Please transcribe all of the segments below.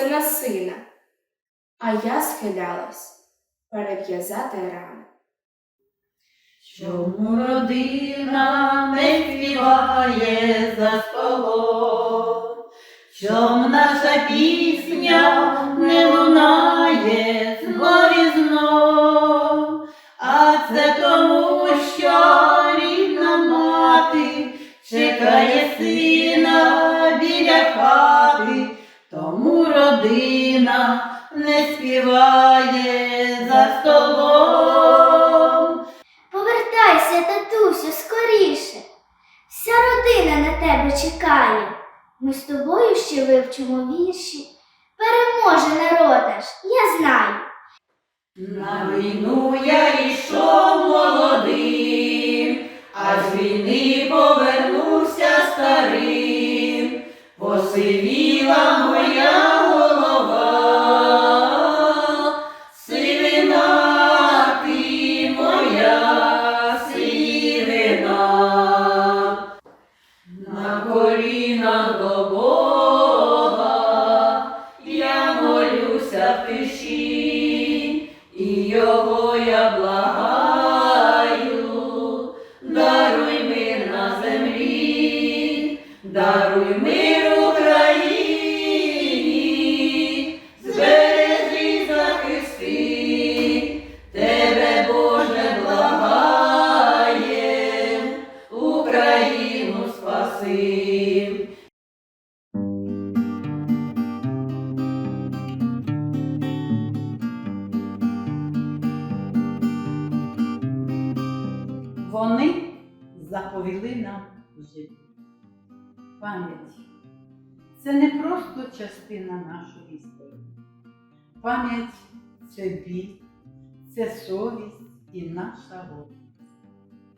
дочекається на сина, а я схилялась перев'язати рани. Чому родина не співає за столом? Чом наша пісня не лунає знов і знов? А це тому, що рідна мати чекає сина родина не співає за столом. Повертайся, татусю, скоріше. Вся родина на тебе чекає. Ми з тобою ще вивчимо вірші. Переможе народаш, я знаю. На війну я йшов молодим, а з війни повернувся старим, посивіла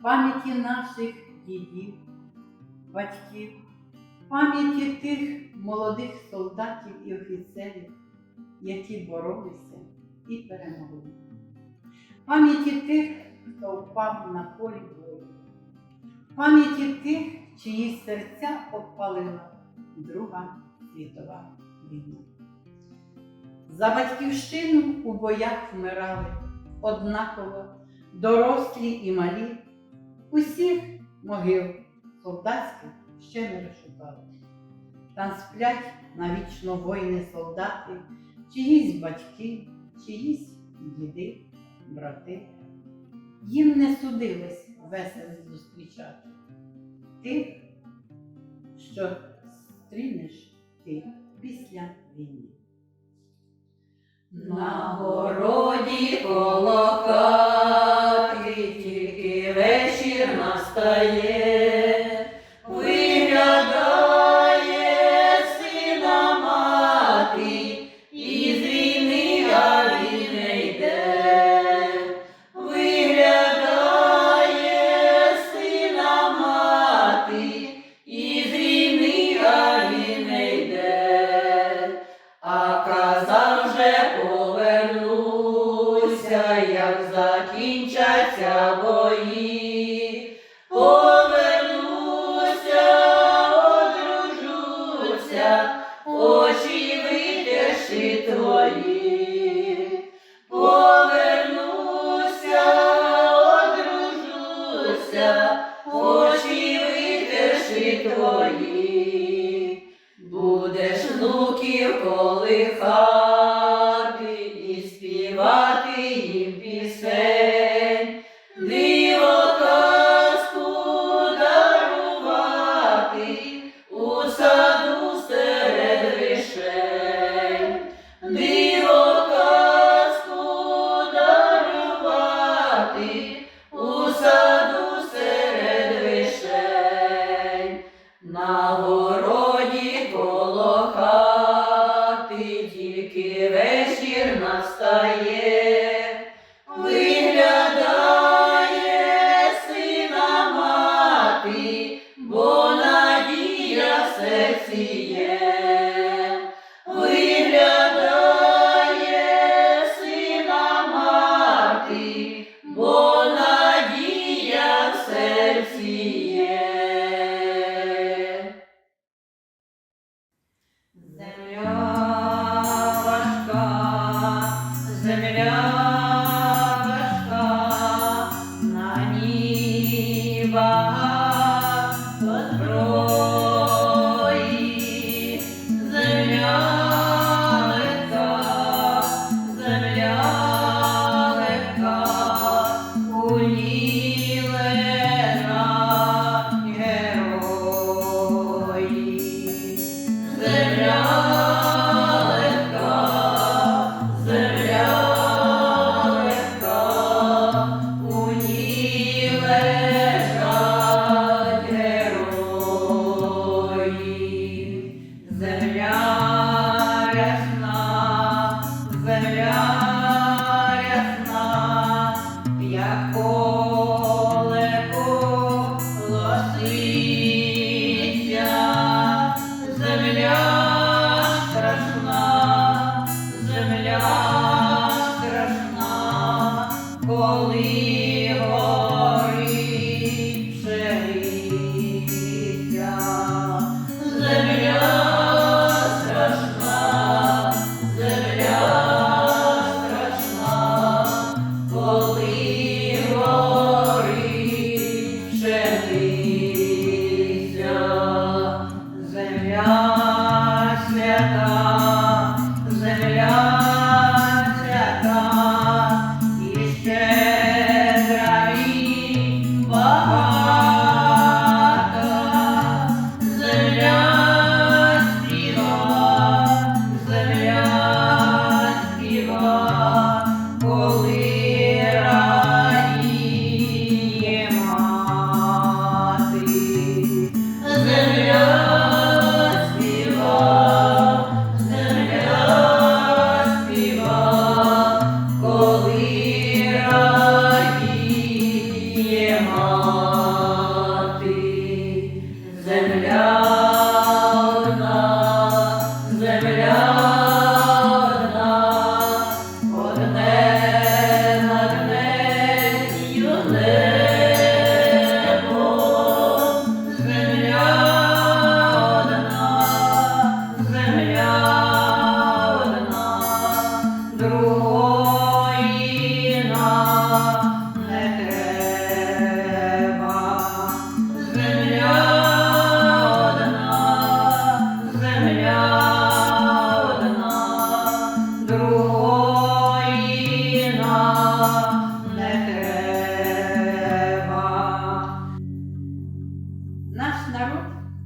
Пам'яті наших дідів, батьків, пам'яті тих молодих солдатів і офіцерів, які боролися і перемогли. Пам'яті тих, хто впав на полі бою, пам'яті тих, чиї серця обпалила Друга світова війна. За батьківщину у боях вмирали однаково дорослі і малі, усіх могил солдатських ще не розшукали. Там сплять навічно воїни солдати, чиїсь батьки, чиїсь діди, брати. Їм не судилось весело зустрічати тих, що стрінеш ти після війни. На городі коло хати тільки 的耶。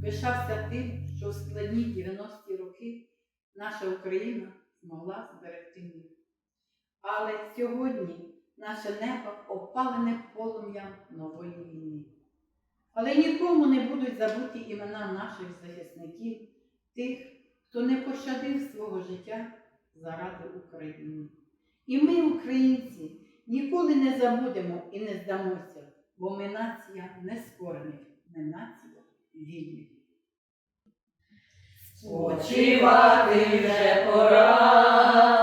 пишався тим, що в складні 90-ті роки наша Україна змогла зберегти мир. Але сьогодні наше небо опалене полум'ям нової війни. Але нікому не будуть забуті імена наших захисників, тих, хто не пощадив свого життя заради України. І ми, українці, ніколи не забудемо і не здамося, бо ми нація не скорних, ми нація гідні. Спочивати вже пора.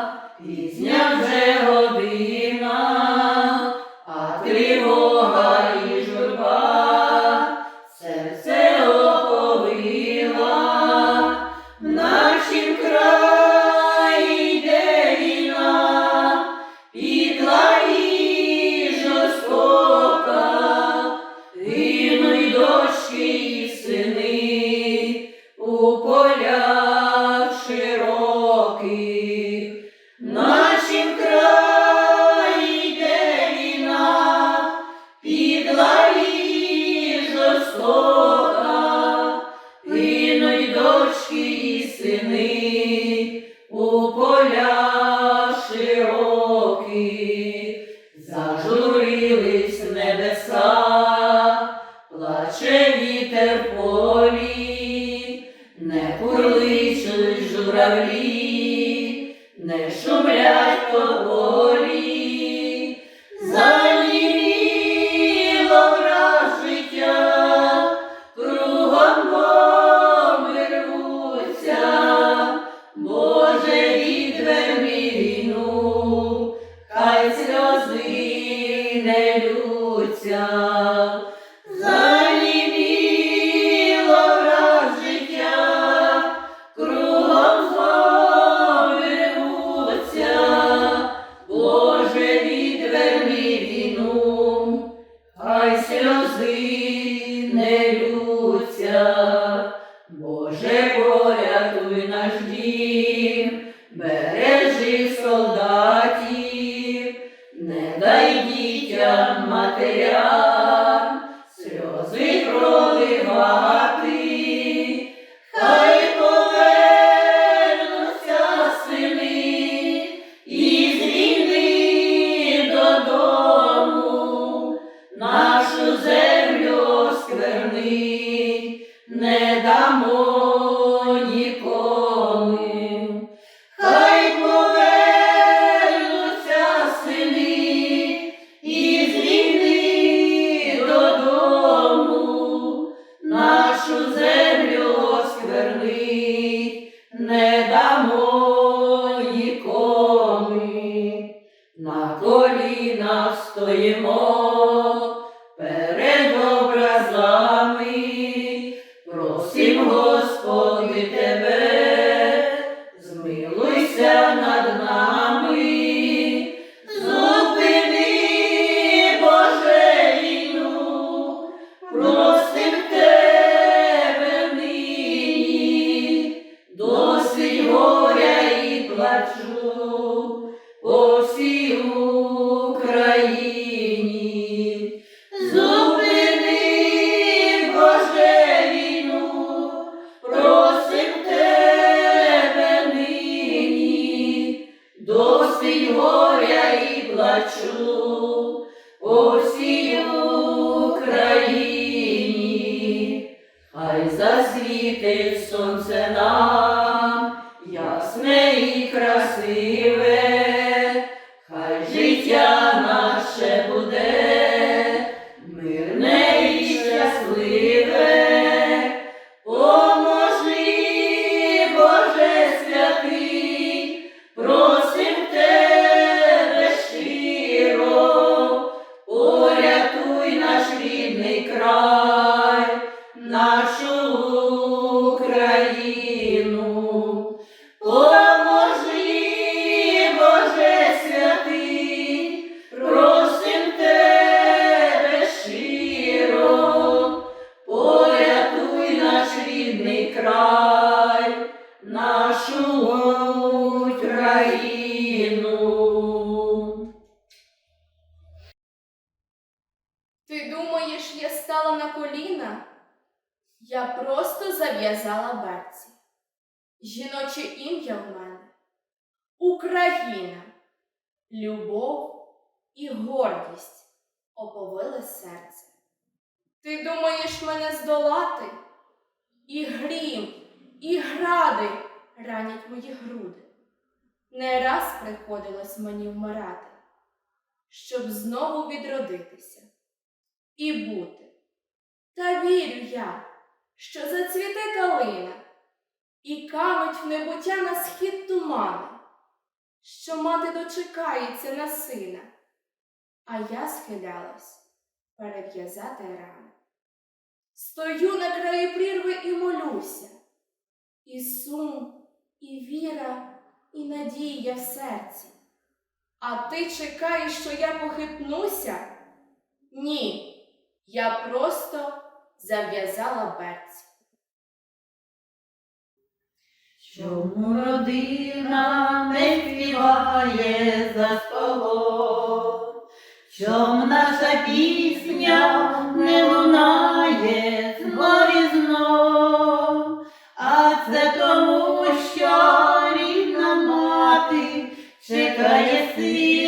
Життя коліна? Я просто зав'язала берці. Жіноче ім'я в мене Україна, любов і гордість оповили серце. Ти думаєш мене здолати? І грім, і гради ранять мої груди. Не раз приходилось мені вмирати, щоб знову відродитися і бути. Та вірю я, що зацвіте калина і кануть в небуття на схід тумани, що мати дочекається на сина, а я схилялась перев'язати рани. Стою на краї прірви і молюся, і сум, і віра, і надія в серці. А ти чекаєш, що я похитнуся? Ні, я просто зав'язала берці. Чому родина не співає за столом? Чом наша пісня не лунає знов і знов? А це тому, що рідна мати чекає сина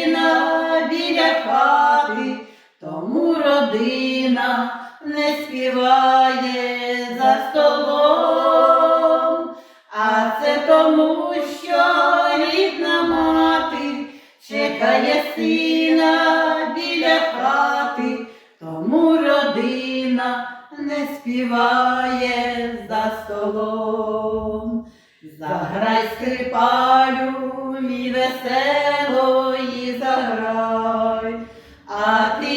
родина не співає за столом. А це тому, що рідна мати чекає сина біля хати, тому родина не співає за столом. Заграй скрипалю, мій веселої заграй, а ти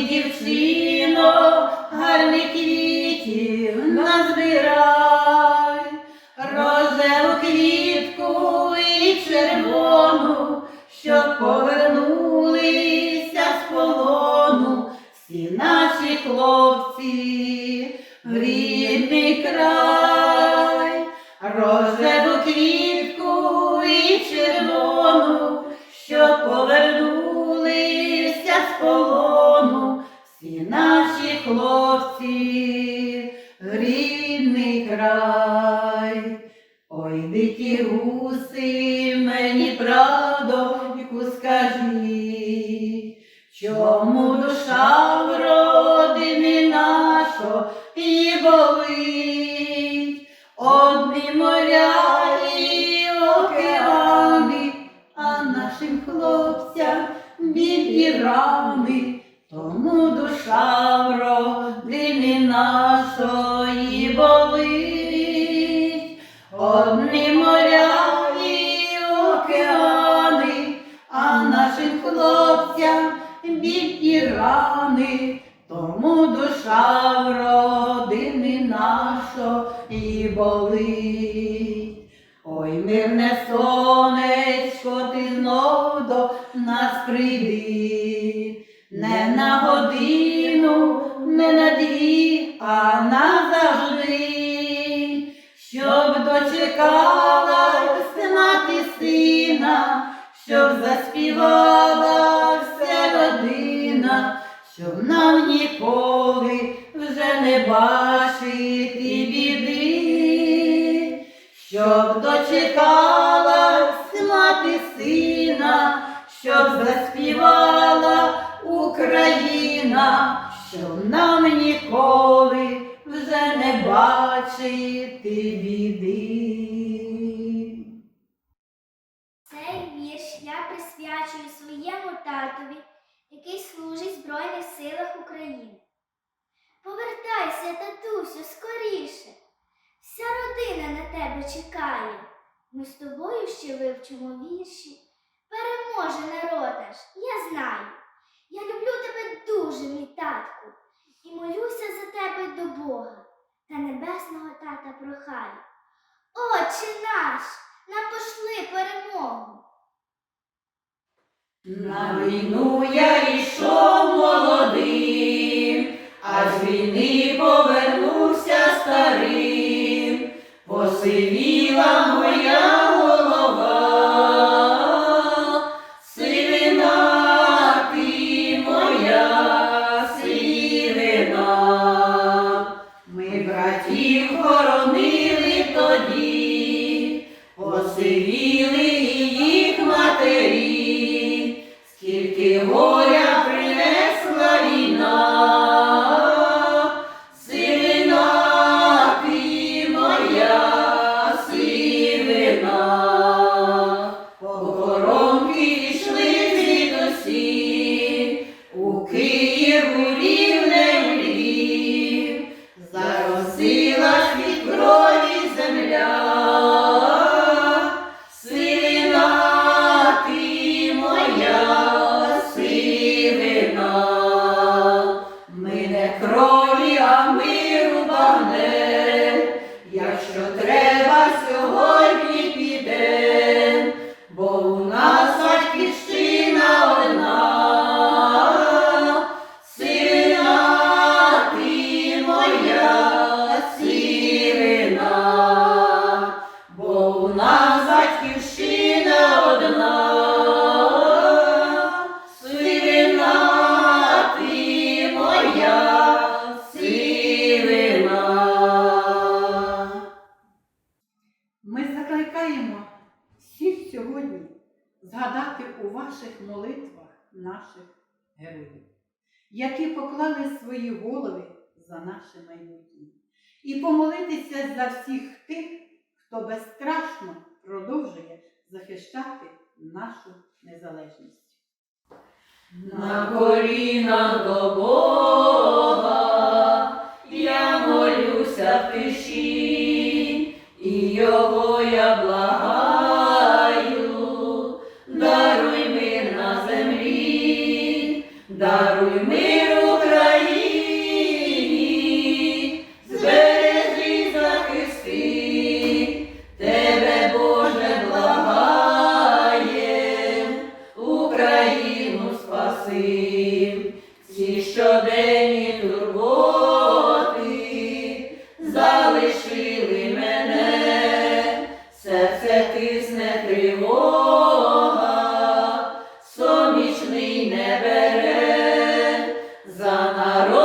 гарних квітів назбирай, Розеву квітку і червону, щоб повернулися з полону всі наші хлопці в рідний край, Розеву квітку і червону, щоб повернулися з полону всі наші хлопці, рідний край, ой дикі гуси, мені правдоньку скажіть, чому душа в родині нашої болить? душа в родини нашої болить, ой, мирне сонце. вдячний своєму татові, який служить в Збройних силах України. Повертайся, татусю, скоріше. Вся родина на тебе чекає. Ми з тобою ще вивчимо вірші. Переможе народ наш, я знаю. Я люблю тебе дуже, мій татку, і молюся за тебе до Бога та небесного тата прохаю. Отче наш, нам пошли перемогу. На війну я йшов молодим, а з війни повернувся старим, посивіла моя. незалежність. На колінах до Бога я молюся в тиші, і його я благаю. I'm not Nara.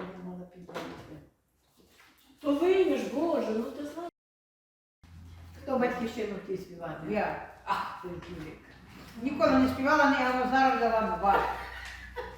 отримала підтримки. То виймеш, Боже, ну ти знаєш. Хто батьківщину ті співати? Я. А, ти. Ніколи не співала, я зараз дала два.